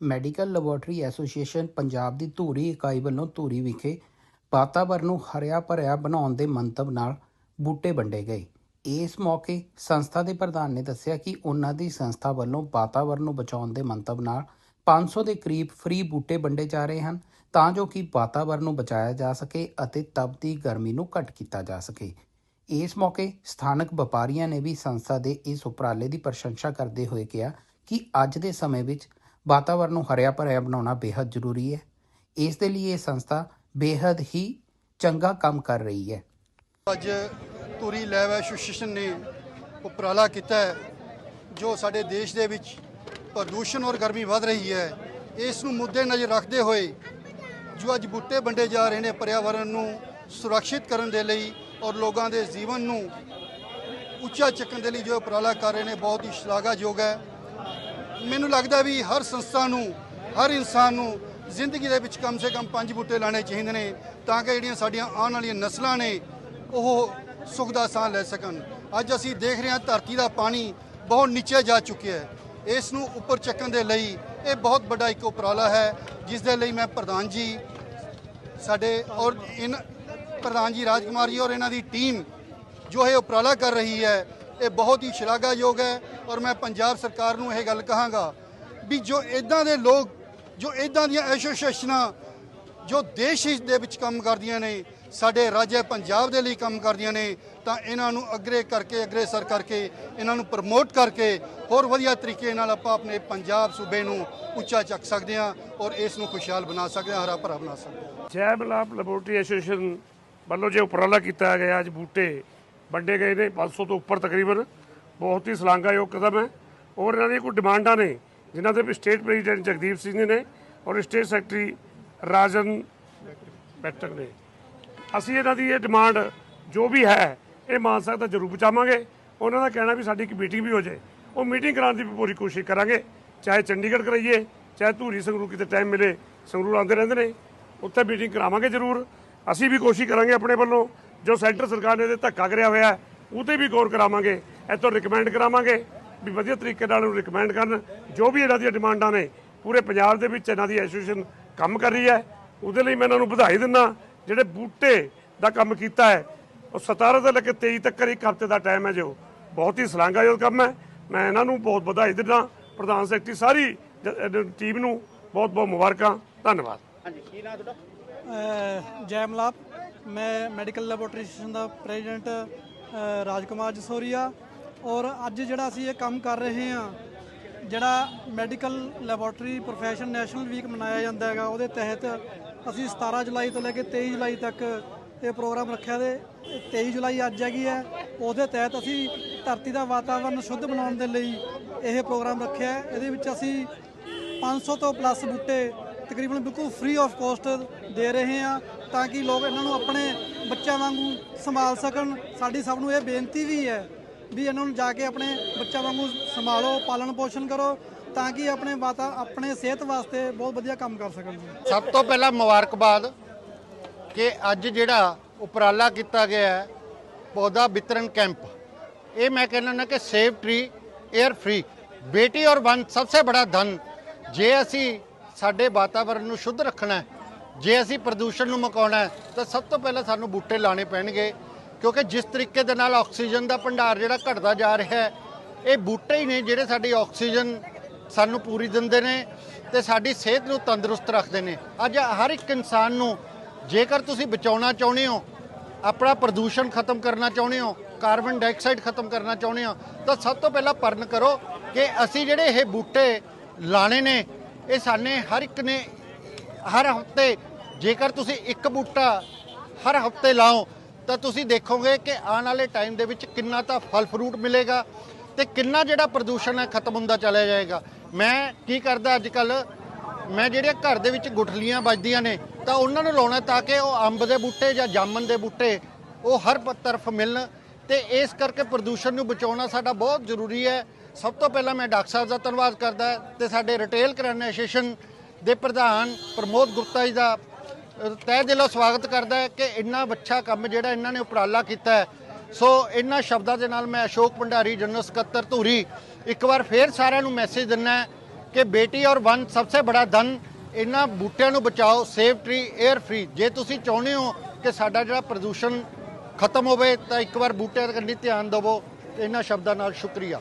Medical laboratory association Punjab ਦੀ ਧੂਰੀ ਇਕਾਈ ਵੱਲੋਂ ਧੂਰੀ ਵਿਖੇ ਵਾਤਾਵਰਨ ਨੂੰ ਹਰਿਆ ਭਰਿਆ ਬਣਾਉਣ ਦੇ ਮੰਤਵ ਨਾਲ ਬੂਟੇ ਵੰਡੇ ਗਏ। ਇਸ ਮੌਕੇ ਸੰਸਥਾ ਦੇ ਪ੍ਰਧਾਨ ਨੇ ਦੱਸਿਆ ਕਿ ਉਹਨਾਂ ਦੀ ਸੰਸਥਾ ਵੱਲੋਂ ਵਾਤਾਵਰਨ ਨੂੰ ਬਚਾਉਣ ਦੇ ਮੰਤਵ ਨਾਲ 500 ਦੇ ਕਰੀਬ ਫ੍ਰੀ ਬੂਟੇ ਵੰਡੇ ਜਾ ਰਹੇ ਹਨ, ਤਾਂ ਜੋ ਕਿ ਵਾਤਾਵਰਨ ਨੂੰ ਬਚਾਇਆ ਜਾ ਸਕੇ ਅਤੇ ਤਪਦੀ ਗਰਮੀ ਨੂੰ ਘੱਟ ਕੀਤਾ ਜਾ ਸਕੇ। ਇਸ ਮੌਕੇ ਸਥਾਨਕ ਵਪਾਰੀਆਂ ਨੇ ਵੀ ਸੰਸਥਾ ਦੇ ਇਸ ਉਪਰਾਲੇ ਦੀ ਪ੍ਰਸ਼ੰਸਾ ਕਰਦੇ ਹੋਏ ਕਿਹਾ ਕਿ ਅੱਜ ਦੇ ਸਮੇਂ ਵਿੱਚ ਵਾਤਾਵਰਨ ਨੂੰ ਹਰਿਆ ਭਰਿਆ ਬਣਾਉਣਾ ਬੇਹੱਦ ਜ਼ਰੂਰੀ ਹੈ। ਇਸ ਦੇ ਲਈ ਇਹ ਸੰਸਥਾ ਬੇਹੱਦ ਹੀ ਚੰਗਾ ਕੰਮ ਕਰ ਰਹੀ ਹੈ। ਅੱਜ ਤੁਰੀ ਲੈਵ ਐਸੋਸੀਏਸ਼ਨ ਨੇ ਉਪਰਾਲਾ ਕੀਤਾ ਹੈ, ਜੋ ਸਾਡੇ ਦੇਸ਼ ਦੇ ਵਿੱਚ ਪ੍ਰਦੂਸ਼ਣ ਔਰ ਗਰਮੀ ਵੱਧ ਰਹੀ ਹੈ। ਇਸ ਨੂੰ ਮੁੱਦੇ ਨਜ਼ਰ ਰੱਖਦੇ ਹੋਏ ਜੋ ਅੱਜ ਬੂਟੇ ਵੰਡੇ ਜਾ ਰਹੇ ਨੇ ਪਰਿਆਵਰਨ ਨੂੰ ਸੁਰੱਖਿਅਤ ਕਰਨ ਦੇ ਲਈ ਔਰ ਲੋਕਾਂ ਦੇ ਜੀਵਨ ਨੂੰ ਉੱਚਾ ਚੱਕਣ ਦੇ ਲਈ ਜੋ ਉਪਰਾਲਾ ਕਰ ਰਹੇ ਨੇ, ਬਹੁਤ ਹੀ ਸ਼ਲਾਘਾਯੋਗ ਹੈ। ਮੈਨੂੰ ਲੱਗਦਾ ਵੀ ਹਰ ਸੰਸਥਾ ਨੂੰ, ਹਰ ਇਨਸਾਨ ਨੂੰ ਜ਼ਿੰਦਗੀ ਦੇ ਵਿੱਚ ਕਮ ਸੇ ਕਮ ਪੰਜ ਬੂਟੇ ਲਾਣੇ ਚਾਹੀਦੇ ਨੇ ਤਾਂ ਕਿ ਜਿਹੜੀਆਂ ਸਾਡੀਆਂ ਆਉਣ ਵਾਲੀਆਂ ਨਸਲਾਂ ਨੇ ਉਹ ਸੁੱਖ ਦਾ ਸਾਹ ਲੈ ਸਕਣ। ਅੱਜ ਅਸੀਂ ਦੇਖ ਰਹੇ ਹਾਂ ਧਰਤੀ ਦਾ ਪਾਣੀ ਬਹੁਤ ਨੀਚੇ ਜਾ ਚੁੱਕਿਆ ਹੈ। ਇਸ ਨੂੰ ਉੱਪਰ ਚੱਕਣ ਦੇ ਲਈ ਇਹ ਬਹੁਤ ਵੱਡਾ ਇੱਕ ਉਪਰਾਲਾ ਹੈ, ਜਿਸ ਦੇ ਲਈ ਮੈਂ ਪ੍ਰਧਾਨ ਜੀ, ਸਾਡੇ ਔਰ ਇਨ, ਪ੍ਰਧਾਨ ਜੀ ਰਾਜਕੁਮਾਰ ਜੀ ਔਰ ਇਹਨਾਂ ਦੀ ਟੀਮ ਜੋ ਇਹ ਉਪਰਾਲਾ ਕਰ ਰਹੀ ਹੈ ਇਹ ਬਹੁਤ ਹੀ ਸ਼ਲਾਘਾਯੋਗ ਹੈ ਔਰ ਮੈਂ ਪੰਜਾਬ ਸਰਕਾਰ ਨੂੰ ਇਹ ਗੱਲ ਕਹਾਂਗਾ ਵੀ ਜੋ ਇਦਾਂ ਦੇ ਲੋਕ, ਜੋ ਇਦਾਂ ਦੀਆਂ ਐਸੋਸੀਏਸ਼ਨਾਂ, ਜੋ ਦੇਸ਼ ਹਿੱਤ ਦੇ ਵਿੱਚ ਕੰਮ ਕਰਦੀਆਂ ਨੇ, ਸਾਡੇ ਰਾਜ ਪੰਜਾਬ ਦੇ ਲਈ ਕੰਮ ਕਰਦੀਆਂ ਨੇ, ਤਾਂ ਇਹਨਾਂ ਨੂੰ ਅਗਰੇ ਕਰਕੇ ਅਗਰੇਸਰ ਕਰਕੇ, ਇਹਨਾਂ ਨੂੰ ਪ੍ਰਮੋਟ ਕਰਕੇ ਹੋਰ ਵਧੀਆ ਤਰੀਕੇ ਨਾਲ ਆਪਾਂ ਆਪਣੇ ਪੰਜਾਬ ਸੂਬੇ ਨੂੰ ਉੱਚਾ ਚੱਕ ਸਕਦੇ ਹਾਂ ਔਰ ਇਸ ਨੂੰ ਖੁਸ਼ਹਾਲ ਬਣਾ ਸਕਦੇ ਹਾਂ, ਹਰਾ ਭਰਾ ਬਣਾ ਸਕਦੇ ਹਾਂ। ਜੈ ਮਿਲਾਪ ਲੈਬੋਰਟਰੀ ਐਸੋਸੀਏਸ਼ਨ ਵੱਲੋਂ ਜੇ ਉਪਰਾਲਾ ਕੀਤਾ ਗਿਆ ਅੱਜ ਬੂਟੇ ਵੰਡੇ ਗਏ ਨੇ 500 ਤੋਂ ਉੱਪਰ ਤਕਰੀਬਨ। ਬਹੁਤ ਹੀ ਸ਼ਲਾਘਾਯੋਗ ਕਦਮ ਹੈ। ਔਰ ਇਹਨਾਂ ਦੀਆਂ ਕੋਈ ਡਿਮਾਂਡਾਂ ਨੇ, ਜਿਨ੍ਹਾਂ ਦੇ ਵੀ ਸਟੇਟ ਪ੍ਰੈਜ਼ੀਡੈਂਟ ਜਗਦੀਪ ਸਿੰਘ ਨੇ ਔਰ ਸਟੇਟ ਸੈਕਟਰੀ ਰਾਜਨ ਬੈਠਕ ਨੇ। ਅਸੀਂ ਇਹਨਾਂ ਦੀ ਇਹ ਡਿਮਾਂਡ ਜੋ ਵੀ ਹੈ, ਇਹ ਮਾਨ ਦਾ ਜ਼ਰੂਰ ਪਹੁੰਚਾਵਾਂਗੇ। ਉਹਨਾਂ ਦਾ ਕਹਿਣਾ ਵੀ ਸਾਡੀ ਇੱਕ ਮੀਟਿੰਗ ਵੀ ਹੋ ਜਾਏ। ਉਹ ਮੀਟਿੰਗ ਕਰਾਉਣ ਦੀ ਵੀ ਪੂਰੀ ਕੋਸ਼ਿਸ਼ ਕਰਾਂਗੇ। ਚਾਹੇ ਚੰਡੀਗੜ੍ਹ ਕਰਾਈਏ, ਚਾਹੇ ਧੂਰੀ ਸੰਗਰੂਰ ਕਿਤੇ ਟਾਈਮ ਮਿਲੇ, ਸੰਗਰੂਰ ਆਉਂਦੇ ਰਹਿੰਦੇ ਨੇ। ਉੱਥੇ ਮੀਟਿੰਗ ਕਰਾਵਾਂਗੇ ਜ਼ਰੂਰ। ਅਸੀਂ ਵੀ ਕੋਸ਼ਿਸ਼ ਕਰਾਂਗੇ ਆਪਣੇ ਵੱਲੋਂ ਜੋ ਸੈਂਟਰ ਸਰਕਾਰ ਨੇ ਇਹਦੇ ਧੱਕਾ ਕਰਿਆ ਹੋਇਆ ਹੈ, ਉਹ ਤੇ ਵੀ ਗੌਰ ਕਰਾਵਾਂਗੇ ਇੱਥੋਂ ਰਿਕਮੈਂਡ ਕਰਾਵਾਂਗੇ ਵੀ ਵਧੀਆ ਤਰੀਕੇ ਨਾਲ ਉਹਨੂੰ ਰਿਕਮੈਂਡ ਕਰਨ। ਜੋ ਵੀ ਇਹਨਾਂ ਦੀਆਂ ਡਿਮਾਂਡਾਂ ਨੇ ਪੂਰੇ ਪੰਜਾਬ ਦੇ ਵਿੱਚ ਇਹਨਾਂ ਦੀ ਐਸੋਸੀਏਸ਼ਨ ਕੰਮ ਕਰ ਰਹੀ ਹੈ। ਉਹਦੇ ਲਈ ਮੈਂ ਇਹਨਾਂ ਨੂੰ ਵਧਾਈ ਦਿੰਦਾ ਜਿਹੜੇ ਬੂਟੇ ਦਾ ਕੰਮ ਕੀਤਾ ਹੈ ਉਹ 17 ਤੋਂ ਲੈ ਕੇ 23 ਤੱਕ ਇੱਕ ਹਫ਼ਤੇ ਦਾ ਟਾਈਮ ਹੈ ਜੋ। ਬਹੁਤ ਹੀ ਸ਼ਲਾਘਾਯੋਗ ਕੰਮ ਹੈ। ਮੈਂ ਇਹਨਾਂ ਨੂੰ ਬਹੁਤ ਵਧਾਈ ਦਿੰਦਾ ਪ੍ਰਧਾਨ ਸੈਕਟਰੀ ਸਾਰੀ ਟੀਮ ਨੂੰ ਬਹੁਤ ਬਹੁਤ ਮੁਬਾਰਕਾਂ। ਧੰਨਵਾਦ। ਅ, ਜੈ ਮਲਾਪ ਮੈਂ ਮੈਡੀਕਲ ਲੈਬੋਰਟਰੀ ਐਸੋਸੀਏਸ਼ਨ ਦਾ ਪ੍ਰੈਜ਼ੀਡੈਂਟ ਅ, ਰਾਜਕੁਮਾਰ ਜਸੋਰੀਆ ਔਰ ਅੱਜ ਜਿਹੜਾ ਅਸੀਂ ਇਹ ਕੰਮ ਕਰ ਰਹੇ ਹਾਂ ਜਿਹੜਾ medical laboratory profession national week ਮਨਾਇਆ ਜਾਂਦਾ ਹੈਗਾ ਉਹਦੇ ਤਹਿਤ ਅਸੀਂ 17 ਜੁਲਾਈ ਤੋਂ ਲੈ ਕੇ 23 ਜੁਲਾਈ ਤੱਕ ਇਹ ਪ੍ਰੋਗਰਾਮ ਰੱਖਿਆ ਤੇ 23 ਜੁਲਾਈ ਅੱਜ ਹੈਗੀ ਹੈ। ਉਹਦੇ ਤਹਿਤ ਅਸੀਂ ਧਰਤੀ ਦਾ ਵਾਤਾਵਰਣ ਸ਼ੁੱਧ ਬਣਾਉਣ ਦੇ ਲਈ ਇਹ ਪ੍ਰੋਗਰਾਮ ਰੱਖਿਆ ਹੈ। ਇਹਦੇ ਵਿੱਚ ਅਸੀਂ 500 ਤੋਂ ਪਲੱਸ ਬੂਟੇ ਤਕਰੀਬਨ ਬਿਲਕੁਲ ਫ੍ਰੀ ਆਫ ਕੋਸਟ ਦੇ ਰਹੇ ਹਾਂ। ਤਾਂ ਕਿ ਲੋਕ ਇਹਨਾਂ ਨੂੰ ਆਪਣੇ ਬੱਚਿਆਂ ਵਾਂਗੂ ਸੰਭਾਲ ਸਕਣ। ਸਾਡੀ ਸਭ ਨੂੰ ਇਹ ਬੇਨਤੀ ਵੀ ਹੈ ਵੀ ਇਹਨਾਂ ਨੂੰ ਜਾ ਕੇ ਆਪਣੇ ਬੱਚਿਆਂ ਵਾਂਗੂ ਸੰਭਾਲੋ, ਪਾਲਣ ਪੋਸ਼ਣ ਕਰੋ, ਤਾਂ ਕਿ ਆਪਣੇ ਵਾਤਾ, ਆਪਣੇ ਸਿਹਤ ਵਾਸਤੇ ਬਹੁਤ ਵਧੀਆ ਕੰਮ ਕਰ ਸਕਣ। ਸਭ ਤੋਂ ਪਹਿਲਾਂ ਮੁਬਾਰਕਬਾਦ ਕਿ ਅੱਜ ਜਿਹੜਾ ਉਪਰਾਲਾ ਕੀਤਾ ਗਿਆ ਹੈ, ਪੌਦਾ ਵਿਤਰਨ ਕੈਂਪ। ਇਹ ਮੈਂ ਕਹਿੰਦਾ ਨਾ ਕਿ ਸੇਵ ਟ੍ਰੀ 에ਅਰ ਫ੍ਰੀ ਬੇਟੀ ਔਰ ਵਨ ਸਭ ਤੋਂ ਬੜਾ ਧਨ। ਜੇ ਅਸੀਂ ਸਾਡੇ ਵਾਤਾਵਰਣ ਨੂੰ ਸ਼ੁੱਧ ਰੱਖਣਾ ਹੈ ਜੇ ਅਸੀਂ ਪ੍ਰਦੂਸ਼ਣ ਨੂੰ ਮੁਕਾਉਣਾ ਤਾਂ ਸਭ ਤੋਂ ਪਹਿਲਾਂ ਸਾਨੂੰ ਬੂਟੇ ਲਾਣੇ ਪੈਣਗੇ, ਕਿਉਂਕਿ ਜਿਸ ਤਰੀਕੇ ਦੇ ਨਾਲ ਆਕਸੀਜਨ ਦਾ ਭੰਡਾਰ ਜਿਹੜਾ ਘਟਦਾ ਜਾ ਰਿਹਾ ਹੈ, ਇਹ ਬੂਟੇ ਹੀ ਨੇ ਜਿਹੜੇ ਸਾਡੀ ਆਕਸੀਜਨ ਸਾਨੂੰ ਪੂਰੀ ਦਿੰਦੇ ਨੇ ਤੇ ਸਾਡੀ ਸਿਹਤ ਨੂੰ ਤੰਦਰੁਸਤ ਰੱਖਦੇ ਨੇ। ਅੱਜ ਹਰ ਇੱਕ ਇਨਸਾਨ ਨੂੰ ਜੇਕਰ ਤੁਸੀਂ ਬਚਾਉਣਾ ਚਾਹੁੰਦੇ ਹੋ, ਆਪਣਾ ਪ੍ਰਦੂਸ਼ਣ ਖਤਮ ਕਰਨਾ ਚਾਹੁੰਦੇ ਹੋ, ਕਾਰਬਨ ਡਾਈਆਕਸਾਈਡ ਖਤਮ ਕਰਨਾ ਚਾਹੁੰਦੇ ਹੋ, ਤਾਂ ਸਭ ਤੋਂ ਪਹਿਲਾਂ ਪਰਨ ਕਰੋ ਕਿ ਅਸੀਂ ਜਿਹੜੇ ਇਹ ਬੂਟੇ ਲਾਣੇ ਨੇ, ਇਹ ਸਾਨੇ ਹਰ ਇੱਕ ਨੇ ਹਰ ਹਫ਼ਤੇ ਜੇਕਰ ਤੁਸੀਂ ਇੱਕ ਬੂਟਾ ਹਰ ਹਫ਼ਤੇ ਲਾਓ, ਤਾਂ ਤੁਸੀਂ ਦੇਖੋਗੇ ਕਿ ਆਉਣ ਵਾਲੇ ਟਾਈਮ ਦੇ ਵਿੱਚ ਕਿੰਨਾ ਤਾਂ ਫਲ ਫਰੂਟ ਮਿਲੇਗਾ ਤੇ ਕਿੰਨਾ ਜਿਹੜਾ ਪ੍ਰਦੂਸ਼ਣ ਹੈ ਖਤਮ ਹੁੰਦਾ ਚਲਾ ਜਾਏਗਾ। ਮੈਂ ਕੀ ਕਰਦਾ ਅੱਜ ਕੱਲ ਮੈਂ ਜਿਹੜੇ ਘਰ ਦੇ ਵਿੱਚ ਗੁਠਲੀਆਂ ਵੱਜਦੀਆਂ ਨੇ, ਤਾਂ ਉਹਨਾਂ ਨੂੰ ਲਾਉਣਾ ਤਾਂ ਕਿ ਉਹ ਅੰਬ ਦੇ ਬੂਟੇ ਜਾਂ ਜਾਮਨ ਦੇ ਬੂਟੇ, ਉਹ ਹਰ ਪ- ਤਰਫ ਮਿਲਣ ਤੇ ਇਸ ਕਰਕੇ ਪ੍ਰਦੂਸ਼ਣ ਨੂੰ ਬਚਾਉਣਾ ਸਾਡਾ ਬਹੁਤ ਜ਼ਰੂਰੀ ਹੈ। ਸਭ ਤੋਂ ਪਹਿਲਾਂ ਮੈਂ ਡਾਕਟਰ ਸਾਹਿਬ ਦਾ ਧੰਨਵਾਦ ਕਰਦਾ ਤੇ ਸਾਡੇ ਰਿਟੇਲ ਕਰਿਆਨਾ ਐਸੋਸੀਏਸ਼ਨ ਦੇ ਪ੍ਰਧਾਨ ਪ੍ਰਮੋਦ ਗੁਪਤਾ ਜੀ ਦਾ ਅ, ਤਹਿ ਦਿਲੋਂ ਸਵਾਗਤ ਕਰਦਾ ਹੈ ਕਿ ਇੰਨਾ ਅੱਛਾ ਕੰਮ ਜਿਹੜਾ ਇਹਨਾਂ ਨੇ ਉਪਰਾਲਾ ਕੀਤਾ ਹੈ। ਸੋ ਇਹਨਾਂ ਸ਼ਬਦਾਂ ਦੇ ਨਾਲ ਮੈਂ ਅਸ਼ੋਕ ਭੰਡਾਰੀ ਜਨਰਲ ਸਕੱਤਰ ਧੂਰੀ ਇੱਕ ਵਾਰ ਫੇਰ ਸਾਰਿਆਂ ਨੂੰ ਮੈਸੇਜ ਦਿੰਨਾ ਹੈ ਕਿ ਬੇਟੀ ਔਰ ਵਨ ਸਭ ਤੋਂ ਬੜਾ ਧਨ ਇਹਨਾਂ ਬੂਟਿਆਂ ਨੂੰ ਬਚਾਓ ਸੇਵ ਟ੍ਰੀ 에ਅਰ ਫ੍ਰੀ ਜੇ ਤੁਸੀਂ ਚਾਹੁੰਦੇ ਹੋ ਕਿ ਸਾਡਾ ਜਿਹੜਾ ਪ੍ਰਦੂਸ਼ਣ ਖਤਮ ਹੋਵੇ ਤਾਂ ਇੱਕ ਵਾਰ ਬੂਟਿਆਂ ਕੰਨੀ ਧਿਆਨ ਦਿਵੋ। ਇਹਨਾਂ ਸ਼ਬਦਾਂ ਨਾਲ ਸ਼ੁਕਰੀਆ।